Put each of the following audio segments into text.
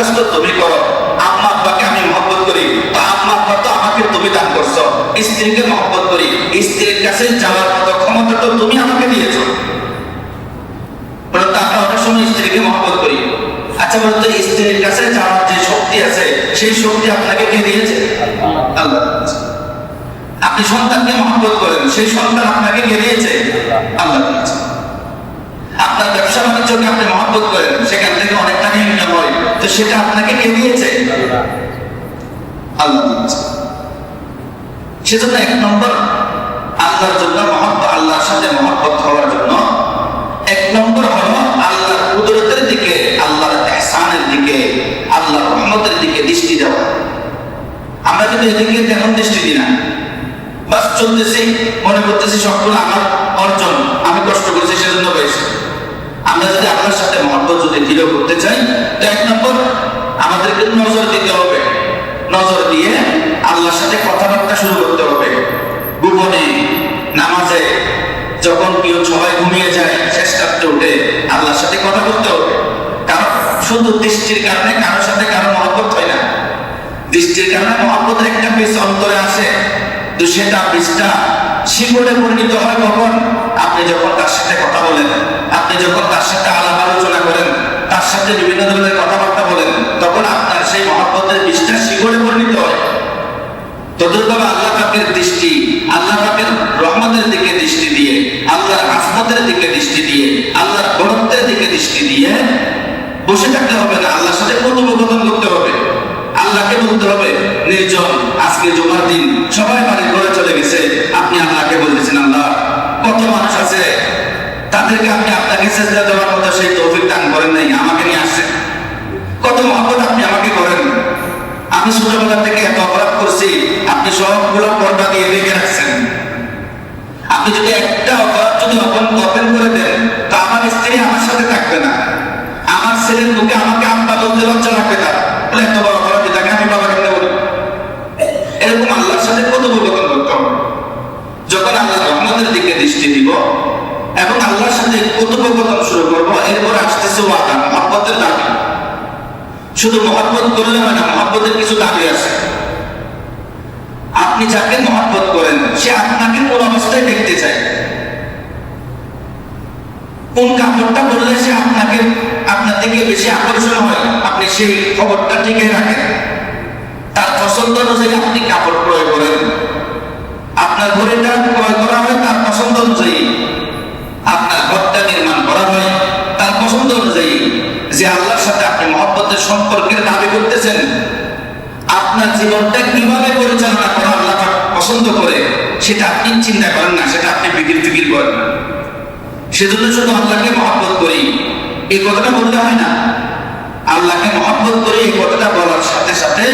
কাজ তো তুমি করো। আম্মা আব্বাকে আমি মহব্বত করি। আম্মা আব্বা তো আমাকে তুমি দান করছ। স্ত্রীকে মহব্বত করি। স্ত্রীর কাছে যাওয়ার মতো ক্ষমতা তো তুমি আমাকে দিয়েছ। বলতো আমরা অনেক সময় স্ত্রীকে মহব্বত করি। আচ্ছা বলতো স্ত্রীর কাছে যাওয়ার যে শক্তি আছে, সেই শক্তি আপনাকে কে দিয়েছে? আল্লাহ আপনি সন্তানকে মহব্বত করেন, সেই সন্তান আপনাকে কে দিয়েছে? আল্লাহ দিয়েছে। আপনার ব্যবসা বাণিজ্যকে আপনি মহব্বত করেন, সেখান থেকে অনেক টাকা ইনকাম হয়। তো সেটা আপনাকে কে দিয়েছে? আল্লাহ দিয়েছে। সেজন্য এক নম্বর, আল্লাহর জন্য মহব্বত আল্লাহর সাথে মহব্বত হওয়ার জন্য। এক নম্বর হলো আল্লাহর কুদরতের দিকে, আল্লাহর এহসানের দিকে, আল্লাহর রহমতের দিকে দৃষ্টি দেওয়া। আমরা কিন্তু এদিকে তেমন দৃষ্টি দিই না। বাস চলতেছি, মনে করতেছি সবগুলো আমার অর্জন, আমি কষ্ট করেছি, সেজন্য পেয়েছি আমরা যদি আপনার সাথে মহব্বত যদি দৃঢ় করতে চাই, তো এক নম্বর আমাদেরকে নজর দিতে হবে। নজর দিয়ে আল্লাহর সাথে কথাবার্তা শুরু করতে হবে। গোপনে, নামাজে, যখন কেউ সবাই ঘুমিয়ে যায়, শেষ রাত্রে উঠে আল্লাহর সাথে কথা বলতে হবে। কারণ শুধু দৃষ্টির কারণে কারোর সাথে কারও মহব্বত হয় না। দৃষ্টির কারণে মহব্বতের একটা বীজ অন্তরে আসে। তো সেটা বীজটা শিকড়ে পরিণত হয় কখন? আপনি যখন তার সাথে কথা বলেন, আপনি যখন তার সাথে আলাপ আলোচনা করেন, তার সাথে বিভিন্ন ধরনের কথাবার্তা বলেন, তখন আপনার সেই মহব্বতের বীজটা শিকড়ে পরিণত হয়। তদুরভাবে আল্লাহ পাকের দৃষ্টি, আল্লাহ পাকের রহমতের দিকে দৃষ্টি দিয়ে, আল্লাহর আসমতের দিকে দৃষ্টি দিয়ে, আল্লাহর বরত্বের দিকে দৃষ্টি দিয়ে বসে থাকতে হবে না, আল্লাহর সাথে কথোপকথন করতে হবে। আল্লাহকে বলতে হবে, নির্জন, আজকে জমার দিন সবাই বাড়ির ঘরে চলে গেছে, আপনি আল্লাহকে বলতেছেন। কত মানুষ আছে, তাদেরকে আপনি আপনাকে সেজদা দেওয়ার মতো সেই তৌফিক দান করেন নাই, আমাকে নিয়ে আসছেন। কত মহব্বত আপনি আমাকে করেন। আমি ছোটবেলা থেকে এত অপরাধ করছি, আপনি সবগুলো পর্দা দিয়ে রেখে রাখছেন। আপনি যদি একটা অপরাধ যদি অপন ওপেন করে দেন, তা আমার স্ত্রী আমার সাথে থাকবে না। আমার ছেলের মুখে আমাকে আম্মা বলতে লজ্জা লাগবে তার এত বড় অপরাধী তাকে আমি বাবা কেন বলি এরকম আল্লাহর সাথে কত করতে হবে যখন আল্লাহ রহমতের দিকে দৃষ্টি এবং আল্লাহর সাথে কথোপকথন শুরু করব। এরপর আসতেছে ওয়াদা, মহব্বতের দাবি। শুধু মহব্বত করলে হয় না, মহব্বতের কিছু দাবি আছে। আপনি যাকে মহব্বত করেন, সে আপনাকে কোন অবস্থায় দেখতে চায়? কোন কাপড়টা পরলে সে আপনাকে, আপনার দিকে বেশি আকর্ষণ হয়? আপনি সেই খবরটা টিকে রাখেন। তার পছন্দ অনুযায়ী আপনি কাপড় ক্রয় করেন। আপনার ঘড়িটা ক্রয় করা হয় তার জীবনটা কীভাবে পরিচালনা করা আল্লাহ পছন্দ করে, সেটা আপনি চিন্তা করেন না, সেটা আপনি বিক্রি ফিকির করেন না। সেজন্য শুধু আল্লাহকে মহব্বত করি। এই কথাটা বলতে হয় না? আল্লাহকে মহব্বত করি, এই কথাটা বলার সাথে সাথে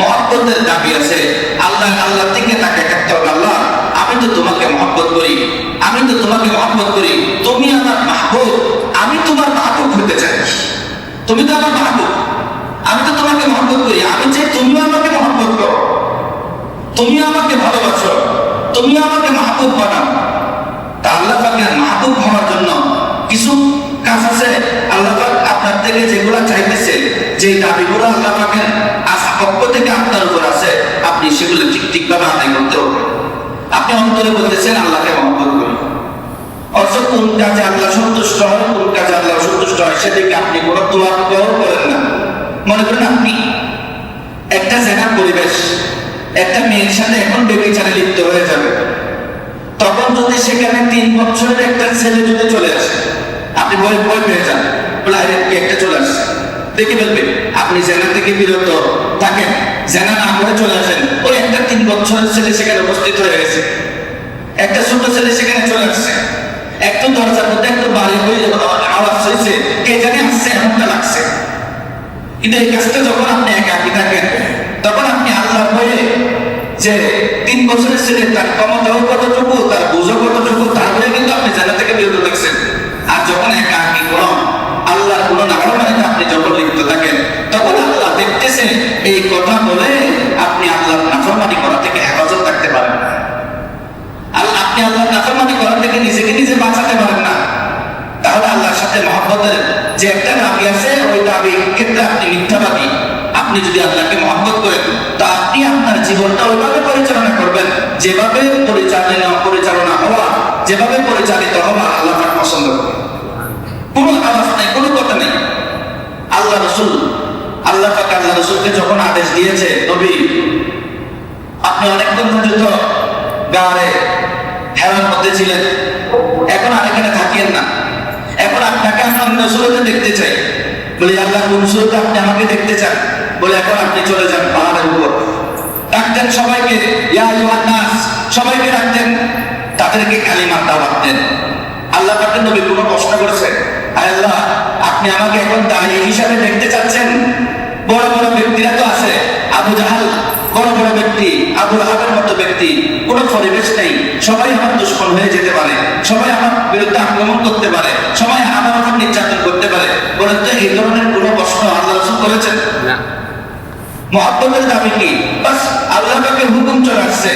মহব্বতের দাবি আছে। আল্লাহ আল্লাহ থেকে তাকে থাকতে হবে, আল্লাহ, আমি তো তোমাকে মহব্বত করি, আমি তো তোমাকে মহব্বত করি, তুমি আমার মাহবুব, আমি তোমার মাহবুব হতে চাই। তুমি তো আমার মাহবুব। আমি তো তোমাকে মহব্বত করি। আমি চাই তুমিও আমাকে মহব্বত করো। তুমি আমাকে ভালোবাসো। তুমি আমাকে মাহবুব বানাও। তা আল্লাহ পাকের মাহবুব হওয়ার জন্য কিছু কাজ আছে। আল্লাহ পাক আপনার থেকে যেগুলো চাইতেছে যে দাবিগুলো আল্লাহ পাকের আশা পক্ষ থেকে আপনার উপর আছে, আপনি সেগুলো ঠিক ঠিকভাবে আদায় করতে হবে। আপনি অন্তরে বলতেছেন, আল্লাহকে মহব্বত করি। অথচ কোন কাজে আল্লাহ সন্তুষ্ট হয়, কোন কাজে আল্লাহ সন্তুষ্ট হয়, সেদিকে আপনি কোনো দোয়াও করেন না। মনে করেন আপনি, একটা জায়গার পরিবেশ, একটা মেয়ের সাথে এখন বেবিচারে লিপ্ত হয়ে যাবে। তখন যদি সেখানে তিন বছরের একটা ছেলে যদি চলে আসে, আপনি ভয় ভয় পেয়ে যান। বলে একটা চলে আসছে? দেখে ফেলবে, আপনি জেনা থেকে বিরত। থাকেন জেনা না করে চলে আসেন। ওই একটা তিন বছরের ছেলে সেখানে উপস্থিত হয়ে গেছে। একটা ছোট ছেলে সেখানে চলে আসছে। একটু দরজার মধ্যে একটু বাড়ি হয়ে আওয়াজ হয়েছে। কে জানে আসছে, এমনটা লাগছে। কিন্তু এই কাজটা যখন আপনি একাকি থাকেন, তখন আপনি আল্লাহ হয়ে যে তিন বছরের ছেলে, তার ক্ষমতাও কতটুকু, তার বুঝো কতটুকু বলে কিন্তু আপনি জানা থেকে বিরত থাকছেন। আর যখন একাকি কোন আল্লাহর কোন নাগরমানিতে আপনি যখন লিপ্ত থাকেন আপনি মিথ্যাবাদী। আপনি যদি আল্লাহকে মহব্বত করেন, তা আপনি আপনার জীবনটা ওইভাবে পরিচালনা করবেন, যেভাবে পরিচালনা পরিচালনা হওয়া, যেভাবে পরিচালিত হওয়া আল্লাহ পছন্দ করে। কোনো আওয়াজ নাই, কোনো কথা নেই। আল্লাহ রসুল, আল্লাহ পাক আল্লাহ রসুলকে যখন আদেশ দিয়েছে, নবী, আপনি অনেকক্ষণ পর্যন্ত গাড়ে হেরার মধ্যে ছিলেন। এখন আর এখানে থাকিয়েন না। এখন আপনাকে আমি অন্য দেখতে চাই। বলে, আল্লাহ, কোন সুরতে আপনি আমাকে দেখতে চান? বলে, এখন আপনি চলে যান পাহাড়ের উপর। ডাকতেন সবাইকে নাস। সবাইকে ডাকতেন। তাদেরকে কালিমার দাওয়াত দেন আল্লাহ পাকের নবী কোনো প্রশ্ন করেছে আয় আল্লাহ, আপনি আমাকে এখন দাঁড়িয়ে হিসাবে দেখতে চাচ্ছেন? বড় বড় ব্যক্তিরা তো আছে। আবু জাহাল, বড় বড় ব্যক্তি আবু রাহাবের মতো ব্যক্তি। কোনো পরিবেশ নেই। সবাই আমার দুশ্মন হয়ে যেতে পারে। সবাই আমার বিরুদ্ধে আক্রমণ করতে পারে। সবাই আমার নির্যাতন করতে পারে। বলেন তো এই ধরনের কোনো প্রশ্ন আল্লাহ রসুল করেছেন? না। মহাত্মের দাবি কি? বাস আল্লাহ পাকের হুকুম চলে আসছে।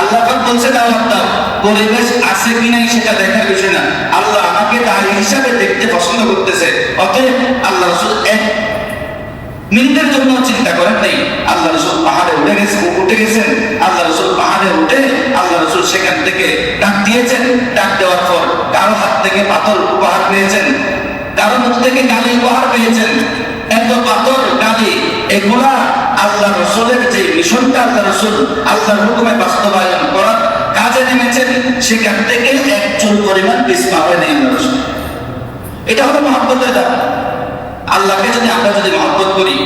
আল্লাহ পাক বলছে দাওয়াত দাও পরিবেশ আছে কি নাই সেটা দেখার বিষয় না। আল্লাহ আমাকে তার হিসাবে দেখতে পছন্দ করতেছে। অতএব আল্লাহ রসুল এক মিনিটের জন্য চিন্তা করেন নাই। আল্লাহ রসুল পাহাড়ে উঠে গেছেন উঠে গেছেন। আল্লাহ রসুল পাহাড়ে উঠে আল্লাহ রসুল সেখান থেকে ডাক দিয়েছেন। ডাক দেওয়ার পর কারও হাত থেকে পাথর উপহার পেয়েছেন। কারও মুখ থেকে গালি উপহার পেয়েছেন। এত পাথর গালি, এগুলা আল্লাহ রসুলের যে মিশনটা আল্লাহ রসুল আল্লাহর হুকুমে বাস্তবায়ন করার কাজে নেমেছেন, সেখান থেকে এক চুল পরিমাণ পিছপা হয় নাই রসুল। এটা হলো মহব্বতের দাম আল্লাহকে যদি আমরা যদি মহব্বত করি,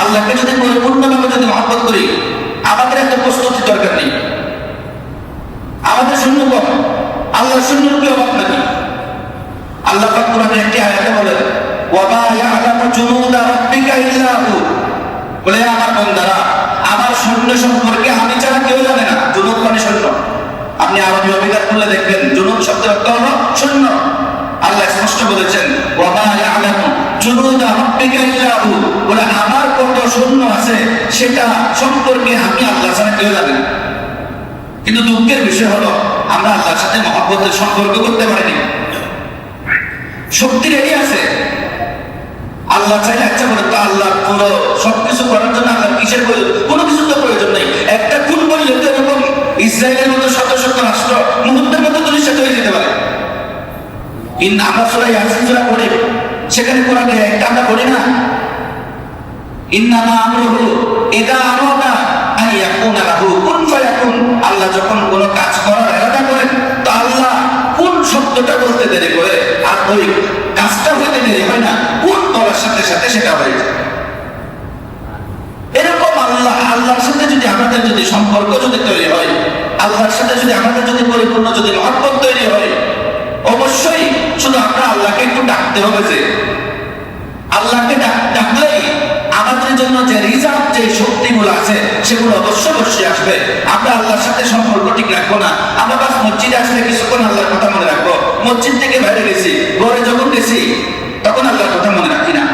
আল্লাহকে যদি পরিপূর্ণভাবে যদি মহব্বত করি, আমাদের একটা প্রস্তুতি দরকার নেই। আমাদের শূন্য কম আল্লাহ শূন্যর কি অভাব সম্পর্কে আমি কেউ জানে না। মানে আপনি আল্লাহ স্পষ্ট বলেছেন বলে, আমার কত আছে, সেটা সম্পর্কে আল্লাহ ছাড়া কেউ জানে কিন্তু দুঃখের বিষয় হলো, আমরা আল্লাহর সাথে মহব্বতের সম্পর্ক করতে পারিনি। শক্তি রেডি আছে। আল্লাহ চাইলে আচ্ছা বলে তো আল্লাহ পুরো সবকিছু করার জন্য আল্লাহ কিসের প্রয়োজন? কোনো কিছু তো প্রয়োজন নেই। একটা খুন করলে তো এরকম ইসরায়েলের মতো শত শত রাষ্ট্র মুহূর্তের মধ্যে ধূলিসাৎ হয়ে যেতে পারে। কিন্তু আমরা সবাই সেখানে কোরআনে একটা আমরা পড়ি না? ইন্নামা আমরুহু ইদা আরাদা আন ইয়াকুনা লাহু। আল্লাহ যখন কোনো কাজ করার ইরাদা করেন, তো আল্লাহ কোন শব্দটা বলতে দেরি করে ওই গাছটা হইতে দেরি হয় না? কোন বলার সাথে সাথে সেটা হয়ে যায়। এরকম আল্লাহ, আল্লাহর সাথে যদি আমাদের যদি সম্পর্ক যদি তৈরি হয়, আল্লাহর সাথে যদি আমাদের যদি পরিপূর্ণ যদি মহব্বত তৈরি হয়, অবশ্যই শুধু আমরা আল্লাহকে একটু ডাকতে হবে যে, আল্লাহকে ডাক- ডাকলেই আমাদের জন্য যে রিজার্ভ, যে শক্তিগুলো আছে, সেগুলো অবশ্যই অবশ্যই আসবে। আমরা আল্লাহর সাথে সম্পর্ক ঠিক রাখব না। আমরা বাস মসজিদে আসলে কিছুক্ষণ আল্লাহর কথা মনে রাখব। মসজিদ থেকে বাইরে গেছি, ঘরে যখন গেছি, তখন আল্লাহর কথা মনে রাখি না।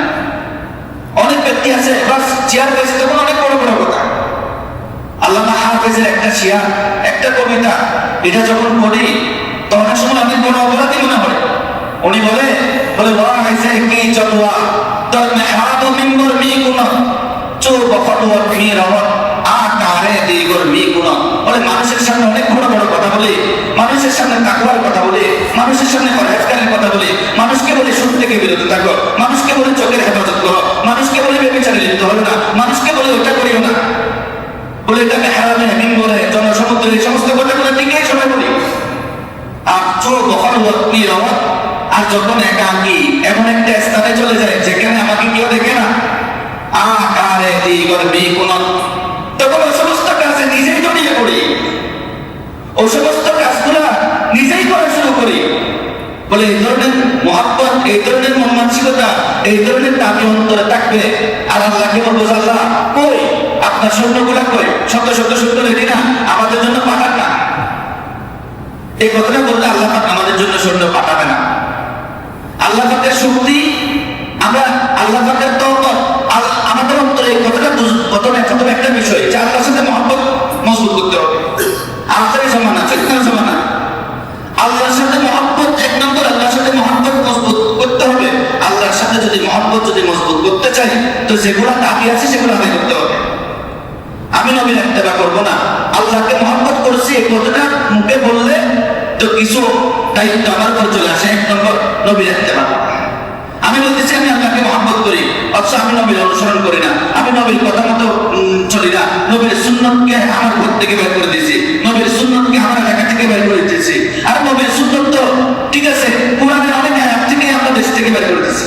অনেক ব্যক্তি আছে, বাস চেয়ার পেয়েছে তখন অনেক বড় বড় কথা। আল্লাহ হাফেজের একটা চেয়ার একটা কবিতা, এটা যখন পড়ি, তখন সময় অনেক বড় অপরাধী মনে হয়। উনি বলে বলে ওয়াইসে কি চতুয়া মেহাদ মিম্বর মি গুণ চোর বফটুয়া ফি রহত আকারে দিগর মি বলে, মানুষের সামনে অনেক বড় বড় কথা বলি, মানুষের সামনে তাকওয়ার কথা বলি, মানুষের সামনে পরহেজগারের কথা বলি, মানুষকে বলে সুদ থেকে বিরত থাকো, মানুষকে বলে চোখের হেফাজত করো, মানুষকে বলে বেবিচারে হবে না, মানুষকে বলে ওটা করিও না। বলে এটাকে হারামে মিম্বরে, জনসমুদ্রে, এই সমস্ত কথাগুলো ঠিকই সবাই বলি। আর চোর ভর্তি রহত আর যখন একাকি, এমন একটা স্থানে চলে যায়, যেখানে আমাকে কেউ দেখে না। আকারে দিগর তখন ওই সমস্ত কাজে নিজেই জড়িয়ে পড়ি ওই সমস্ত কাজগুলা নিজেই করা শুরু করি। বলে এই ধরনের এই ধরনের এই ধরনের অন্তরে থাকবে। আর আল্লাহকে বলব, আল্লাহ, কই? আপনার সৈন্যগুলা কই? শত শত সৈন্য রেডি না, আমাদের জন্য পাঠান না। এই কথাটা বললে আল্লাহ আমাদের জন্য সৈন্য পাঠাবে না। আল্লাহ পাকের শক্তি, আমরা আল্লাহের পাকের আমাদের অন্তরে কতটা কতটা একটা বিষয়, যে আল্লাহর সাথে মহব্বত মজবুত করতে হবে। আল্লাহ জমানা ফিতনার জমানা আল্লাহর সাথে মহব্বত, এক নম্বর আল্লাহর সাথে মহব্বত মজবুত করতে হবে। আল্লাহর সাথে যদি মহব্বত যদি মজবুত করতে চাই, তো যেগুলো দাবি আছে সেগুলো আদায় করতে হবে। আমি নবীর একটা করব না। আল্লাহকে মহব্বত করছি এই কথাটা মুখে বললে তো কিছু দায়িত্ব আমার উপর চলে আসে। এক নম্বর নবীর এত্তেমা আমি বলতেছি, আমি আপনাকে মহাম্মত করি, অথচ আমি নবীর অনুসরণ করি না। আমি নবীর কথা মতো চলি না। নবীর সুন্নতকে আমার ঘর থেকে বের করে দিয়েছি। নবীর সুন্নতকে আমার এলাকা থেকে বের করে দিয়েছি। আর নবীর সুন্নত তো ঠিক আছে, কোরআনের অনেক থেকে আমরা দেশ থেকে বের করে দিয়েছি।